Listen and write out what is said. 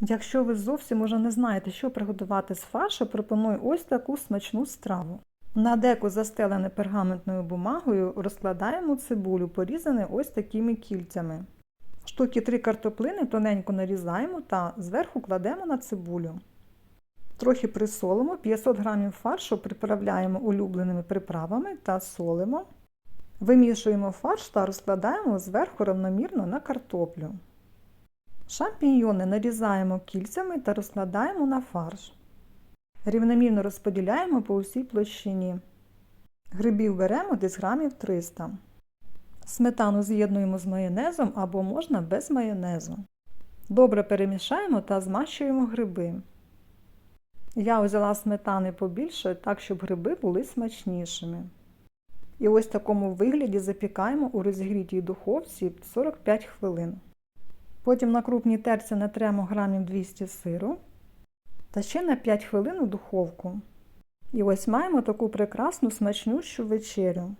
Якщо ви зовсім уже не знаєте, що приготувати з фаршу, пропоную ось таку смачну страву. На деку, застелене пергаментною бумагою, розкладаємо цибулю, порізану ось такими кільцями. Штуки 3 картоплини тоненько нарізаємо та зверху кладемо на цибулю. Трохи присолимо, 500 г фаршу приправляємо улюбленими приправами та солимо. Вимішуємо фарш та розкладаємо зверху равномірно на картоплю. Шампіньйони нарізаємо кільцями та розкладаємо на фарш. Рівномірно розподіляємо по усій площині. Грибів беремо десь грамів 300. Сметану з'єднуємо з майонезом або можна без майонезу. Добре перемішаємо та змащуємо гриби. Я взяла сметани побільше, так щоб гриби були смачнішими. І ось в такому вигляді запікаємо у розігрітій духовці 45 хвилин. Потім на крупній терці натремо грамів 200 сиру та ще на 5 хвилин у духовку. І ось маємо таку прекрасну смачнющу вечерю.